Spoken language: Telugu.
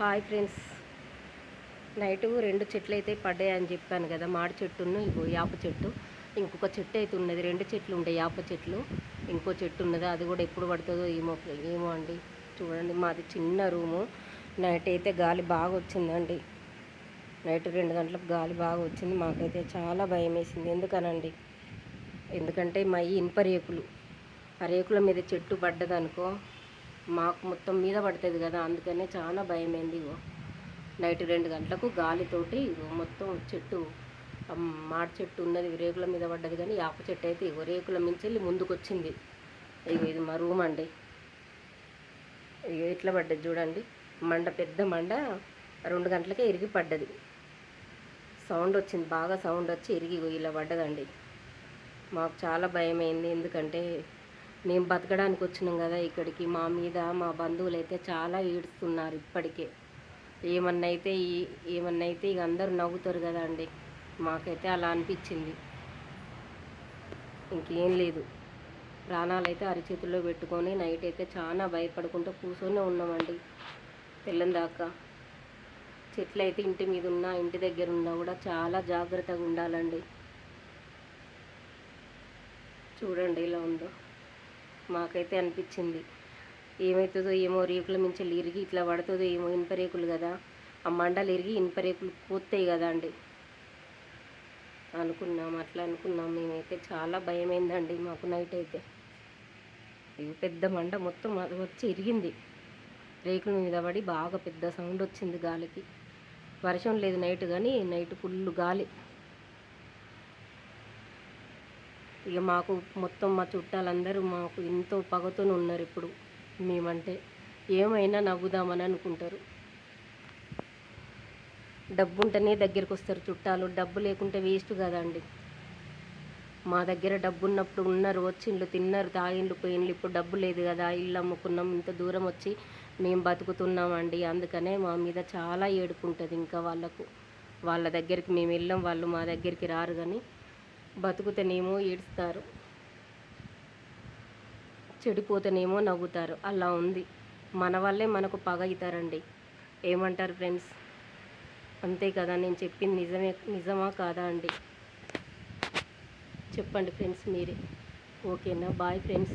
Hi friends. నైట్ రెండు చెట్లు అయితే పడ్డాయని చెప్పాను కదా మాడి చెట్టును ఇగో యాప చెట్టు. ఇంకొక చెట్టు అయితే ఉన్నది రెండు చెట్లు ఉంటాయి యాప చెట్లు. ఇంకో చెట్టు ఉన్నది అది కూడా ఎప్పుడు పడుతుందో ఏమో ఏమో అండి. చూడండి మాది చిన్న రూము. నైట్ అయితే గాలి బాగా వచ్చిందండి. నైట్ రెండు గంటలకు గాలి బాగా వచ్చింది మాకైతే చాలా భయం వేసింది. ఎందుకనండి? ఎందుకంటే మా ఈ ఇనుప రేకులు. ఆ రేకుల మీద చెట్టు పడ్డదనుకో మాకు మొత్తం మీద పడుతుంది కదా అందుకనే చాలా భయమైంది ఇగో. నైట్ రెండు గంటలకు గాలితోటి ఇగో మొత్తం చెట్టు మాడి చెట్టు ఉన్నది రేకుల మీద పడ్డది కానీ యాప చెట్టు అయితే ఇగో రేకుల మించి వెళ్ళి ముందుకు వచ్చింది ఇగో ఇది మా రూమ్ అండి. ఇగో ఇట్లా పడ్డది చూడండి. మండ పెద్ద మండ రెండు గంటలకే ఇరిగి పడ్డది. సౌండ్ వచ్చింది బాగా సౌండ్ వచ్చి ఇరిగి ఇలా పడ్డదండి. మాకు చాలా భయమైంది ఎందుకంటే మేము బతకడానికి వచ్చినాం కదా ఇక్కడికి. మా మీద మా బంధువులు అయితే చాలా ఏడుస్తున్నారు ఇప్పటికే. ఏమన్నా అయితే ఈ ఏమన్నా అయితే ఇక అందరూ నవ్వుతారు కదా అండి. మాకైతే అలా అనిపించింది. ఇంకేం లేదు. ప్రాణాలు అయితే అరిచేతుల్లో పెట్టుకొని నైట్ అయితే చాలా భయపడుకుంటూ కూర్చొని ఉన్నామండి. తెల్లని దాకా. చెట్లు అయితే ఇంటి మీద ఉన్నా ఇంటి దగ్గర ఉన్నా కూడా చాలా జాగ్రత్తగా ఉండాలండి. చూడండి ఇలా ఉందో. మాకైతే అనిపించింది. ఏమవుతుందో ఏమో రేకుల మించి ఇరిగి ఇట్లా పడుతుందో ఏమో ఇనుప రేకులు కదా. ఆ మండలు ఇరిగి ఇనుప రేకులు పూస్తాయి కదా అండి. అనుకున్నాం అట్లా అనుకున్నాం. మేమైతే చాలా భయమైందండి మాకు నైట్ అయితే. ఇవి పెద్ద మండ మొత్తం అది వచ్చి ఇరిగింది. రేకుల మీద పడి బాగా పెద్ద సౌండ్ వచ్చింది గాలికి. వర్షం లేదు నైట్ కానీ నైట్ ఫుల్ గాలి. ఇక మాకు మొత్తం మా చుట్టాలందరూ మాకు ఎంతో పగతో ఉన్నారు ఇప్పుడు మేమంటే. ఏమైనా నవ్వుదామని అనుకుంటారు. డబ్బు ఉంటేనే దగ్గరికి వస్తారు చుట్టాలు. డబ్బు లేకుంటే వేస్ట్ కదండి. మా దగ్గర డబ్బు ఉన్నప్పుడు ఉన్నారు వచ్చిండ్లు తిన్నారు తాగిండ్లు పోయిండ్లు. ఇప్పుడు డబ్బు లేదు కదా ఇల్లు అమ్ముకున్నాం ఇంత దూరం వచ్చి మేము బతుకుతున్నామండి. అందుకనే మా మీద చాలా ఏడుపుంటుంది ఇంకా వాళ్ళకు. వాళ్ళ దగ్గరికి మేము వెళ్ళాం వాళ్ళు మా దగ్గరికి రారు కానీ బతుకుతేనేమో ఏడుస్తారు. చెడిపోతేనేమో నవ్వుతారు. అలా ఉంది. మన వల్లే మనకు పగ అవుతారండి. ఏమంటారు ఫ్రెండ్స్? అంతే కదా నేను చెప్పింది నిజమే నిజమా కాదా అండి? చెప్పండి ఫ్రెండ్స్ మీరే. ఓకేనా? Bye friends.